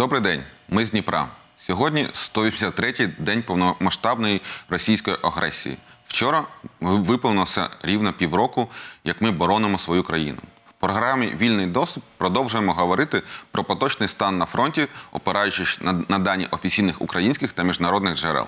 Добрий день, ми з Дніпра. Сьогодні 183-й день повномасштабної російської агресії. Вчора виповнилося рівно півроку, як ми боронимо свою країну. В програмі Вільний доступ продовжуємо говорити про поточний стан на фронті, опираючись на, дані офіційних українських та міжнародних джерел.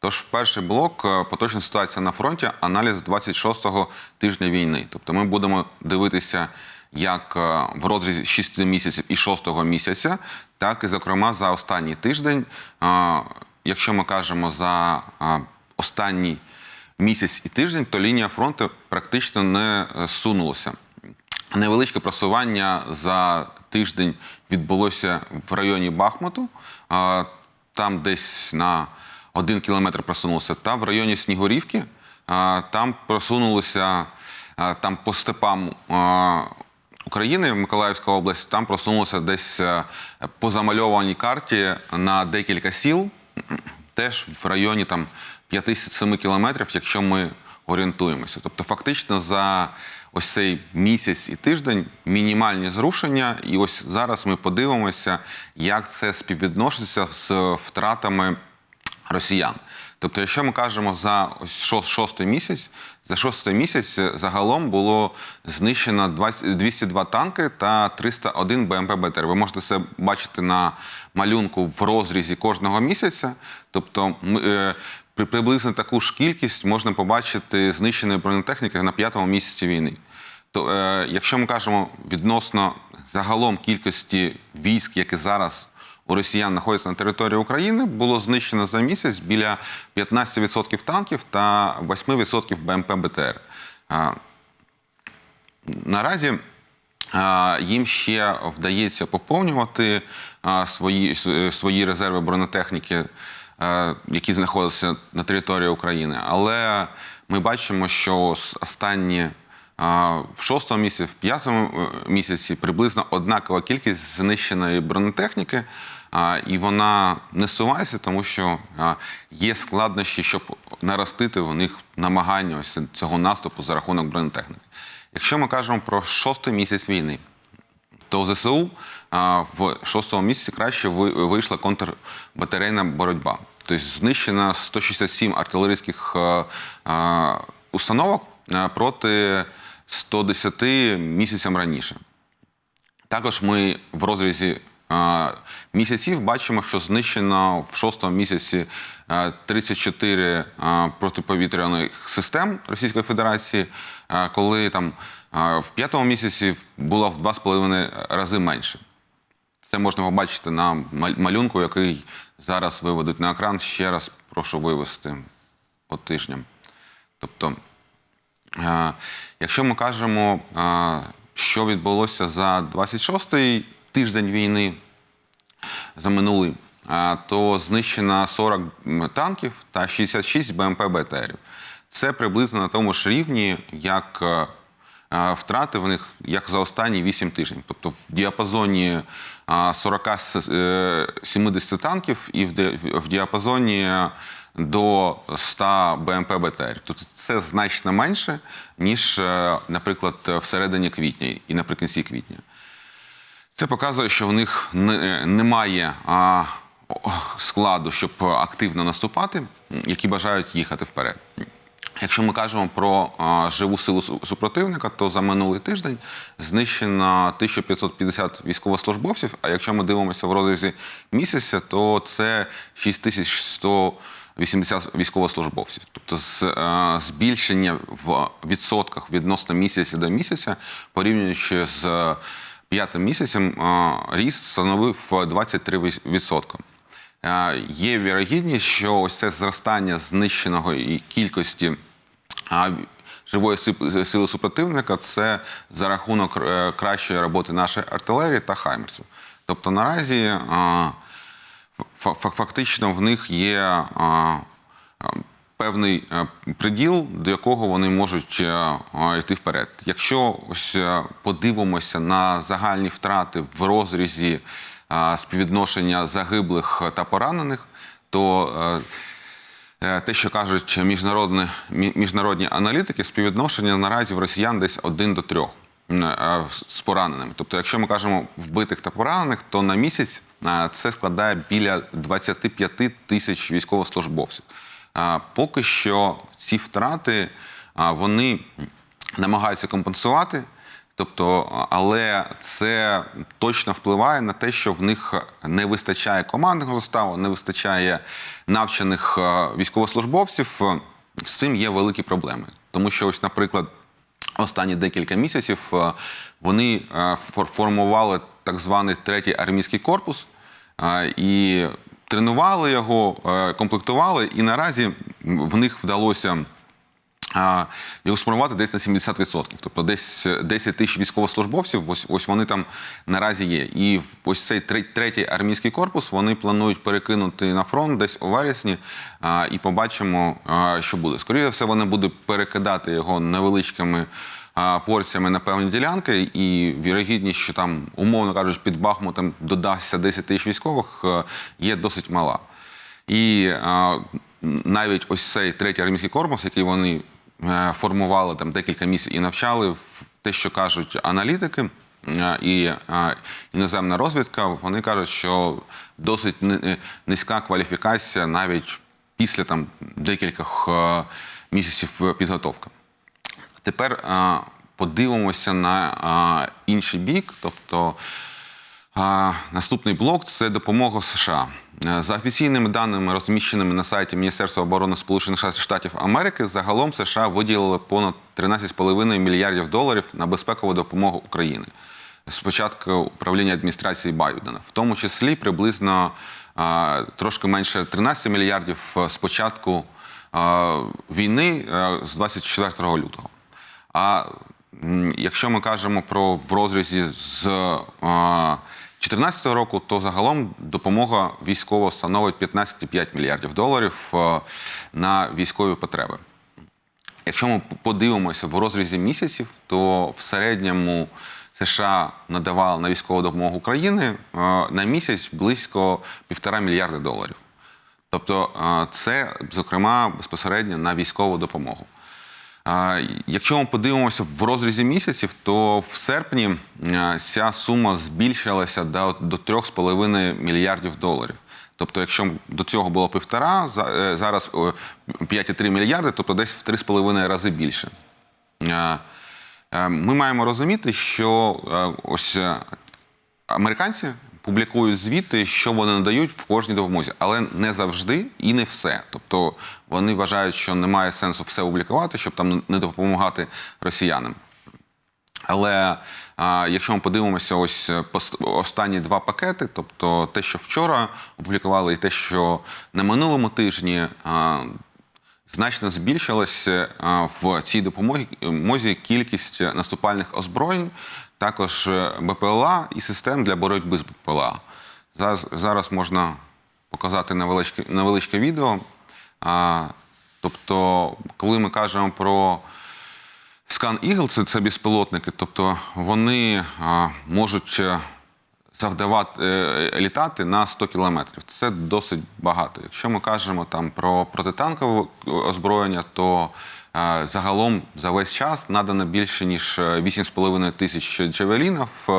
Тож, в перший блок е, поточна ситуація на фронті, аналіз 26-го тижня війни. Тобто ми будемо дивитися як е, в розрізі 6 місяців і 6-го місяця, так і, зокрема, за останній тиждень. Е, Якщо ми кажемо за е, останній місяць і тиждень, то лінія фронту практично не сунулася. Невеличке просування за тиждень відбулося в районі Бахмуту. Там десь на один кілометр просунулося. Та в районі Снігурівки там просунулося там по степам України, Миколаївська область, там просунулося десь е, по замальованій карті на декілька сіл, теж в районі там 5-7 кілометрів, якщо ми орієнтуємося. Тобто, фактично за ось цей місяць і тиждень мінімальні зрушення, і ось зараз ми подивимося, як це співвідноситься з втратами росіян. Тобто, якщо ми кажемо за ось шостий місяць, за шостий місяць загалом було знищено 20 202 танки та 301 БМП БТР. Ви можете це бачити на малюнку в розрізі кожного місяця. Тобто, е, при приблизно таку ж кількість можна побачити знищеної бронетехніки на п'ятому місяці війни. То е, якщо ми кажемо відносно загалом кількості військ, які зараз у росіян знаходяться на території України, було знищено за місяць біля 15% танків та 8% БМП БТР. Наразі їм ще вдається поповнювати свої, свої резерви бронетехніки, які знаходяться на території України. Але ми бачимо, що останні в шостому місяці, в п'ятому е, місяці приблизно однакова кількість знищеної бронетехніки, і вона не сувається, тому що є складнощі, щоб наростити в них намагання ось цього наступу за рахунок бронетехніки. Якщо ми кажемо про шостий місяць війни, то ЗСУ в шостому місяці краще ви- вийшла контрбатарейна боротьба. Тобто знищено 167 артилерійських установок проти 110 місяцям раніше. Також ми в розрізі місяців бачимо, що знищено в шостому місяці е, 34 е, протиповітряних систем Російської Федерації, е, коли там е, в п'ятому місяці було в 2,5 рази менше. Це можна побачити на малюнку, який зараз виведуть на екран. Ще раз прошу вивести по тижням. Тобто, е, якщо ми кажемо, е, що відбулося за 26-й тиждень війни, за минулий, е, то знищено 40 танків та 66 БМП БТРів. Це приблизно на тому ж рівні, як е, е, втрати в них як за останні 8 тижнів. Тобто в діапазоні е, 40-70 танків і в ді- в діапазоні е, до 100 БМП БТР. Тобто це значно менше, ніж, е, наприклад, всередині квітня і наприкінці квітня. Це показує, що в них не- немає а, складу, щоб активно наступати, які бажають їхати вперед. Якщо ми кажемо про а, живу силу супротивника, то за минулий тиждень знищено 1550 військовослужбовців. А якщо ми дивимося в розрізі місяця, то це 6180 військовослужбовців. Тобто з, е, збільшення в відсотках відносно місяця до місяця, порівнюючи з п'ятим місяцем, е, ріст становив 23%. Е, Є вірогідність, що ось це зростання знищеного і кількості живої сили супротивника це за рахунок е, кращої роботи нашої артилерії та хаймерсів. Тобто наразі фактично в них є певний е, приділ, до якого вони можуть е, йти вперед. Якщо ось е, подивимося на загальні втрати в розрізі співвідношення загиблих та поранених, то е, Е, те, що кажуть міжнародні, міжнародні аналітики, співвідношення наразі в росіян десь 1 до 3 е, з пораненими. Тобто, якщо ми кажемо вбитих та поранених, то на місяць це складає біля 25 тисяч військовослужбовців. Поки що ці втрати вони намагаються компенсувати. Тобто, але це точно впливає на те, що в них не вистачає командного составу, не вистачає навчених військовослужбовців. З цим є великі проблеми. Тому що, ось, наприклад, останні декілька місяців вони формували так званий третій армійський корпус і тренували його, е, комплектували, і наразі в них вдалося його сформувати десь на 70%. Тобто десь 10 тисяч військовослужбовців, ось, ось вони там наразі є. І ось цей третій армійський корпус вони планують перекинути на фронт десь у вересні, і побачимо, що буде. Скоріше все, вони будуть перекидати його невеличкими порціями на певні ділянки, і вірогідність, що там, умовно кажучи, під Бахмутом додасться 10 тисяч військових, е, є досить мала. І навіть ось цей третій армійський корпус, який вони е, формували там декілька місяців і навчали, те, що кажуть аналітики е, і іноземна розвідка, вони кажуть, що досить низька кваліфікація навіть після там декількох місяців підготовки. Тепер е, подивимося на е, інший бік, тобто а, наступний блок це допомога США. Е, За офіційними даними, розміщеними на сайті Міністерства оборони Сполучених Штат- Штатів Америки, загалом США виділили понад 13,5 мільярдів доларів на безпекову допомогу Україні з початку управління адміністрації Байдена, в тому числі приблизно а, трошки менше 13 мільярдів е, з початку а, війни е, з 24 лютого. А якщо ми кажемо про в розрізі з 2014 року, то загалом допомога військова становить 15,5 мільярдів доларів е, на військові потреби. Якщо ми подивимося в розрізі місяців, то в середньому США надавали на військову допомогу України е, на місяць близько півтора мільярда доларів. Тобто е, це, зокрема, безпосередньо на військову допомогу. Якщо ми подивимося в розрізі місяців, то в серпні е, ця сума збільшилася до, до 3,5 мільярдів доларів. Тобто, якщо до цього було півтора, е, зараз о, 5,3 мільярди, тобто десь в 3,5 рази більше. Е, Ми маємо розуміти, що ось американці публікують звіти, що вони надають в кожній допомозі, але не завжди і не все. Тобто вони вважають, що немає сенсу все публікувати, щоб там не допомагати росіянам. Але а, якщо ми подивимося, ось е, останні два пакети, тобто те, що вчора опублікували, і те, що на минулому тижні. А, Значно збільшилася в цій допомозі мозі кількість наступальних озброєнь, також е, БПЛА і систем для боротьби з БПЛА. Зараз, можна показати невеличке, невеличке відео. Тобто, коли ми кажемо про Скан Eagle це, це безпілотники, тобто вони можуть е, завдавати е, літати на 100 кілометрів. Це досить багато. Якщо ми кажемо там про протитанкове озброєння, то е, загалом за весь час надано більше ніж е, 8,5 тисяч джевелінів, е,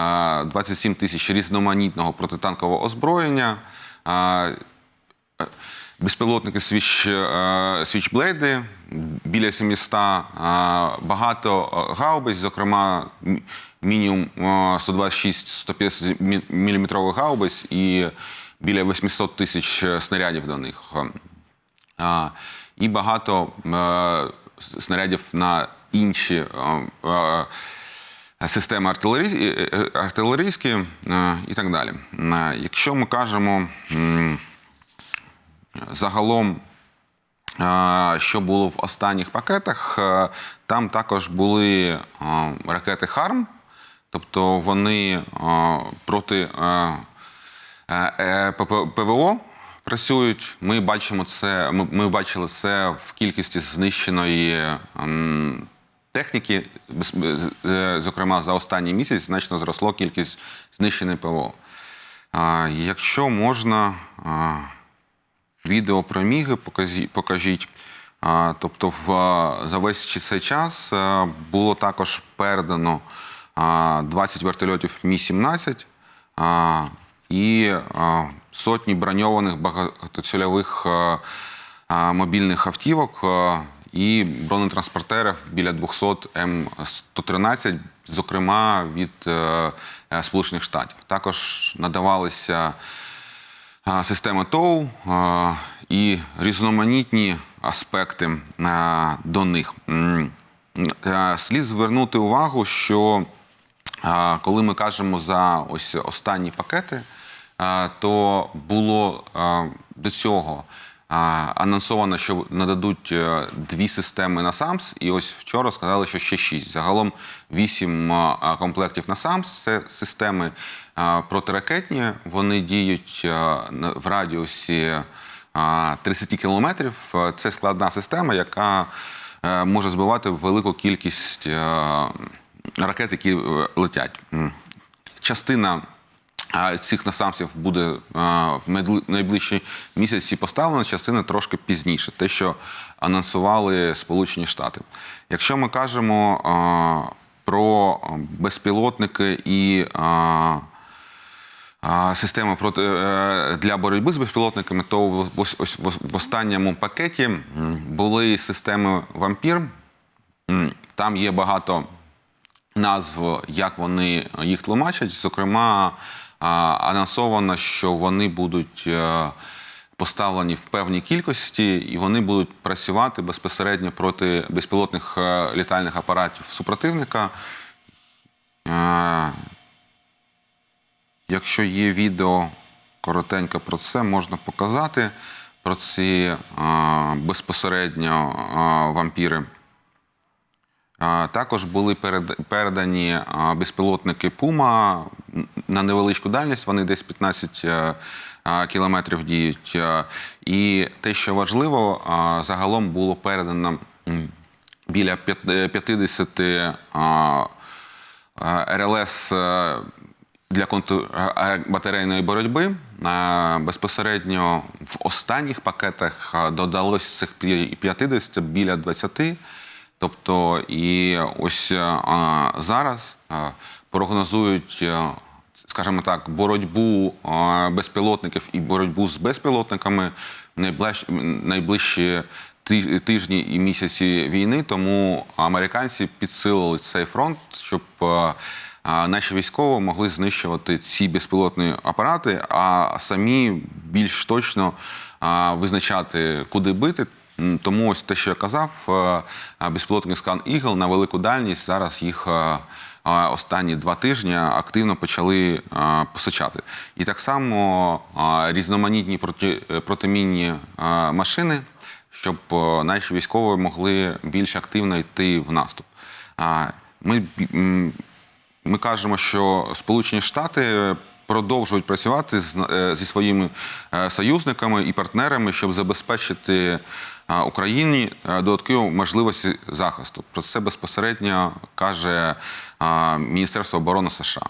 е, 27 тисяч різноманітного протитанкового озброєння. е, Безпілотники свіч, е, свічблейди біля 700, е, багато е, гаубиць, зокрема мінімум 126-150 мм гаубиць і біля 800 тисяч снарядів до них. І багато е, снарядів на інші е, е, системи е, е, артилерійські е, і так далі. Е, Якщо ми кажемо. Загалом, е, що було в останніх пакетах, е, там також були е, ракети Харм, тобто вони е, проти е, е, е, ПВО працюють. Ми бачимо це. Ми, бачили це в кількості знищеної ем, техніки. Е, Зокрема, за останній місяць значно зросло кількість знищеної ПВО. Якщо можна. Відео про міги покажіть. Тобто, за весь цей час було також передано 20 вертольотів Мі-17. І сотні броньованих багатоцільових мобільних автівок і бронетранспортерів біля 200 М113, зокрема від е, Сполучених Штатів. Також надавалися системи ТОУ і різноманітні аспекти до них. Е, Слід звернути увагу, що коли ми кажемо за ось останні пакети, то було до цього анонсовано, що нададуть е, дві системи на САМС, і ось вчора сказали, що ще шість. Загалом вісім комплектів на САМС. Це системи протиракетні. Вони діють в радіусі 30 кілометрів. Е, Це складна система, яка е, може збивати велику кількість е, ракет, які е, летять. Частина цих насамсів буде в найближчі місяці поставлена, частина трошки пізніше, те, що анонсували Сполучені Штати. Якщо ми кажемо про безпілотники і системи проти е, для боротьби з безпілотниками, то в останньому пакеті були системи вампір. Там є багато назв, як вони їх тлумачать. Зокрема, анонсовано, що вони будуть е, поставлені в певній кількості, і вони будуть працювати безпосередньо проти безпілотних е, літальних апаратів супротивника. Е, Якщо є відео коротенько про це, можна показати про ці безпосередньо вампіри. Також були перед- передані безпілотники Пума на невеличку дальність, вони десь 15 е, кілометрів діють. Е, І те, що важливо, загалом було передано біля п'ят- е, 50 а, а, РЛС е, для контрбатарейної боротьби. Е, Безпосередньо в останніх пакетах е, додалось цих пі- 50 біля 20. Тобто, і ось е, а, зараз е, прогнозують, е, скажімо так, боротьбу е, безпілотників і боротьбу з безпілотниками в найближ- найближчі тижні і місяці війни. Тому американці підсилили цей фронт, щоб а, наші військові могли знищувати ці безпілотні апарати, а самі більш точно а, визначати, куди бити. Тому ось те, що я казав, е, безпілотний скан Eagle на велику дальність зараз їх е, е, останні два тижні активно почали е, постачати. І так само е, різноманітні проти, е, протимінні е, машини, щоб е, наші військові могли більш активно йти в наступ. Ми ми кажемо, що Сполучені Штати продовжують працювати е, зі своїми е, союзниками і партнерами, щоб забезпечити е, Україні е, додаткові можливості захисту. Про це безпосередньо каже Міністерство оборони США.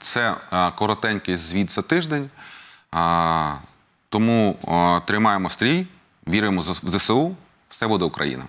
Це е, коротенький звіт за тиждень. Тому тримаємо стрій, віримо в ЗСУ, все буде Україна.